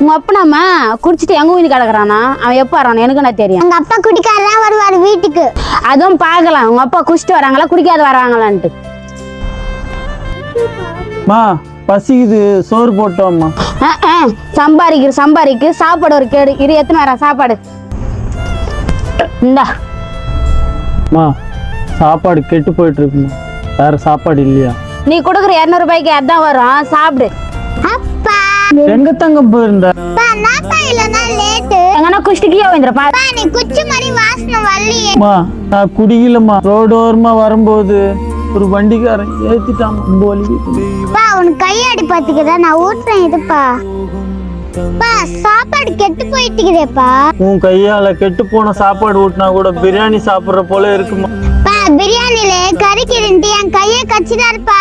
உங்க அப்பனாம்மா குடிச்சிட்டு எங்க ஊதி கிடக்குறானா? அவன் எப்போ வரானு எனக்கு என்ன தெரியும்? எங்க அப்பா குடிக்காரா வருவாரு வீட்டுக்கு. அதுவும் பார்க்கலாம். உங்க அப்பா குடிச்சிட்டு வராங்களா? குடிக்காத வராங்களான்ட்டு. மா பசிக்குது. சோறு போட்டோம்மா. சம்பாதிக்கிற சம்பாதிக்கு. சாப்பாடு ஒரு கேடு. இரு எத்தனை வரேன் சாப்பாடு. இந்தா. மா சாப்பாடு கெட்டு போயிட்டு இருக்குமா? வேற சாப்பாடு இல்லையா? நீ கொடுக்குற இரநூறுபாய்க்கு அதான் வரும். சாப்பிடு. எங்க தங்க போயிருந்த அப்பா நாப்பா இல்லைன்னா லேட்டு. எங்கன்னா குஷ்டிக்கியா வந்துருப்பா அப்பா நீ குச்சி மாதிரி வாசனை வரலையே மா நான் குடிக்கலம்மா. ரோடு ஓரமா வரும்போது ஒரு வண்டிக்காரன் ஏத்திட்டான். ரொம்ப உனக்கு கையாடி பாத்துக்கிறா நான் ஊட்டுறேன் இதுப்பா சாப்பாடு கெட்டு போயிட்டுக்குதேப்பா உன் கையால கெட்டு போன சாப்பாடு ஊட்டினா கூட பிரியாணி சாப்பிடுற போல இருக்குமா? பிரியாணில கறி கிரண்டி என் கையை கச்சிதாருப்பா